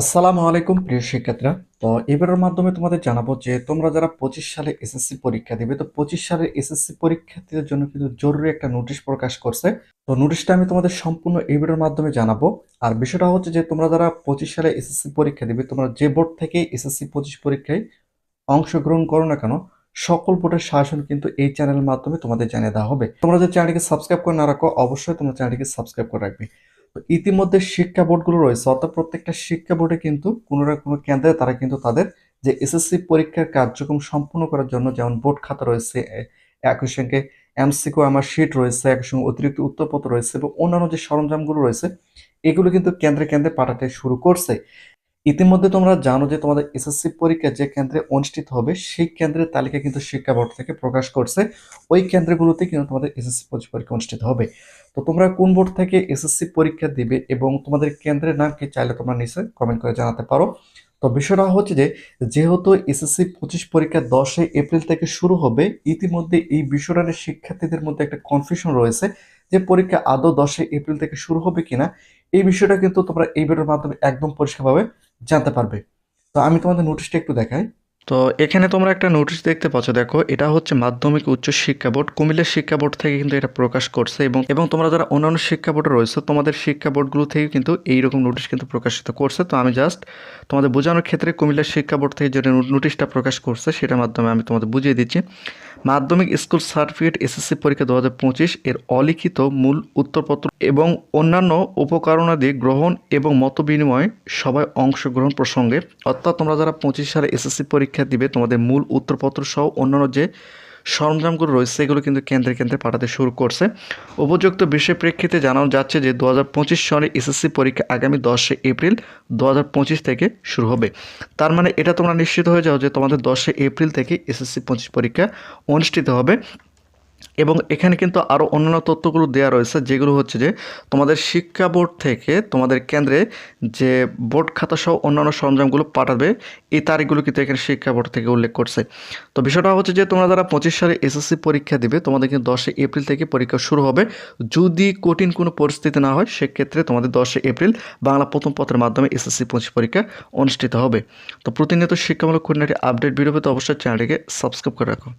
আসসালামু আলাইকুম প্রিয় শিক্ষার্থীরা। তো এবারের মাধ্যমে তোমাদের জানাব যে তোমরা যারা পঁচিশ সালে এসএসসি পরীক্ষা দিবে, তো পঁচিশ সালের এসএসসি পরীক্ষার্থীদের জন্য কিন্তু জরুরি একটা নোটিশ প্রকাশ করছে। তো নোটিশটা আমি তোমাদের সম্পূর্ণ এই এবারের মাধ্যমে জানাব। আর বিষয়টা হচ্ছে যে তোমরা যারা পঁচিশ সালে এসএসসি পরীক্ষা দিবে, তোমরা যে বোর্ড থেকে এসএসসি পঁচিশ পরীক্ষায় অংশগ্রহণ করো না কেন, সকল বোর্ডের শাসন কিন্তু এই চ্যানেলের মাধ্যমে তোমাদের জানিয়ে দেওয়া হবে। তোমরা যদি চ্যানেলটিকে সাবস্ক্রাইব করে না রাখো, অবশ্যই তোমরা চ্যানেলটিকে সাবস্ক্রাইব করে রাখবে। ইতিমধ্যে শিক্ষা বোর্ডগুলো রয়েছে, অর্থাৎ প্রত্যেকটা শিক্ষা বোর্ডে কিন্তু কোনো না কোনো কেন্দ্রে তারা কিন্তু তাদের যে এসএসসি পরীক্ষার কার্যক্রম সম্পূর্ণ করার জন্য যেমন বোর্ড খাতা রয়েছে একই সঙ্গে এমসিকিউ আমার শিট রয়েছে, একই সঙ্গে অতিরিক্ত উত্তরপত্র রয়েছে এবং অন্যান্য যে সরঞ্জামগুলো রয়েছে, এগুলো কিন্তু কেন্দ্রে কেন্দ্রে পাঠাতে শুরু করছে। ইতিমধ্যে তোমরা জানো যে তোমাদের এসএসসি পরীক্ষা যে কেন্দ্রে অনুষ্ঠিত হবে, সেই কেন্দ্রের তালিকা কিন্তু শিক্ষা বোর্ড থেকে প্রকাশ করছে। ওই কেন্দ্রগুলোতে কিন্তু তোমাদের এসএসসি পরীক্ষা অনুষ্ঠিত হবে। তো তোমরা কোন বোর্ড থেকে এসএসসি পরীক্ষা দিবে এবং তোমাদের কেন্দ্রের নাম কি চাইলে তোমরা নিচে কমেন্ট করে জানাতে পারো। তো বিষয়টা হচ্ছে যে, যেহেতু এসএসসি পঁচিশ পরীক্ষা দশই এপ্রিল থেকে শুরু হবে, ইতিমধ্যে এই বিষয়টা শিক্ষার্থীদের মধ্যে একটা কনফিউশন রয়েছে যে পরীক্ষা আদৌ দশই এপ্রিল থেকে শুরু হবে কিনা। এই বিষয়টা কিন্তু তোমরা এই ভিডিওর মাধ্যমে একদম পরিষ্কারভাবে জানতে পারবে। তো আমি তোমাদের নোটিশটা একটু দেখাই। তো এখানে তোমরা একটা নোটিশ দেখতে পাচ্ছ, দেখো, এটা হচ্ছে মাধ্যমিক উচ্চ শিক্ষা বোর্ড। কুমিল্লা শিক্ষা বোর্ড থেকে কিন্তু এটা প্রকাশ করছে এবং এবং তোমরা যারা অন্যান্য শিক্ষা বোর্ডে রয়েছে, তোমাদের শিক্ষা বোর্ডগুলো থেকে কিন্তু এইরকম নোটিশ কিন্তু প্রকাশিত করছে। তো আমি জাস্ট তোমাদের বোঝানোর ক্ষেত্রে কুমিল্লা শিক্ষা বোর্ড থেকে যে নোটিশটা প্রকাশ করছে, সেটার মাধ্যমে আমি তোমাদের বুঝিয়ে দিচ্ছি। মাধ্যমিক স্কুল সার্টিফিকেট এসএসসি পরীক্ষা দু হাজার পঁচিশ এর অলিখিত মূল উত্তরপত্র এবং অন্যান্য উপকরণাদি গ্রহণ এবং মত বিনিময় সবাই অংশগ্রহণ প্রসঙ্গে, অর্থাৎ তোমরা যারা পঁচিশ সালে এসএসসি পরীক্ষা দিবে, তোমাদের মূল উত্তরপত্র সহ অন্যান্য যে সরঞ্জামগুলো রয়েছে, এগুলো কিন্তু কেন্দ্রে কেন্দ্রে পাঠাতে শুরু করছে। উপযুক্ত বিষয় প্রেক্ষিতে জানানো যাচ্ছে যে দু সালে এসএসসি পরীক্ষা আগামী দশে এপ্রিল দু হাজার পঁচিশ থেকে শুরু হবে। তার মানে এটা তোমরা নিশ্চিত হয়ে যাও যে, তোমাদের দশে এপ্রিল থেকে এসএসসি পঁচিশ পরীক্ষা অনুষ্ঠিত হবে। এবং এখানে কিন্তু আরও অন্যান্য তথ্যগুলো দেওয়া রয়েছে, যেগুলো হচ্ছে যে তোমাদের শিক্ষা বোর্ড থেকে তোমাদের কেন্দ্রে যে বোর্ড খাতা সহ অন্যান্য সরঞ্জামগুলো পাঠাবে, এই তারিখগুলো কিন্তু এখানে শিক্ষা বোর্ড থেকে উল্লেখ করছে। তো বিষয়টা হচ্ছে যে তোমরা যারা পঁচিশ সালে এসএসসি পরীক্ষা দিবে, তোমাদের কিন্তু দশই এপ্রিল থেকে পরীক্ষা শুরু হবে। যদি কঠিন কোনো পরিস্থিতি না হয়, সেক্ষেত্রে তোমাদের দশই এপ্রিল বাংলা প্রথম পত্রের মাধ্যমে এসএসসি পঁচিশ পরীক্ষা অনুষ্ঠিত হবে। তো প্রতিনিয়ত শিক্ষামূলক খুঁটিনাটি আপডেট ভিডিও অবশ্যই চ্যানেলটিকে সাবস্ক্রাইব করে রাখো।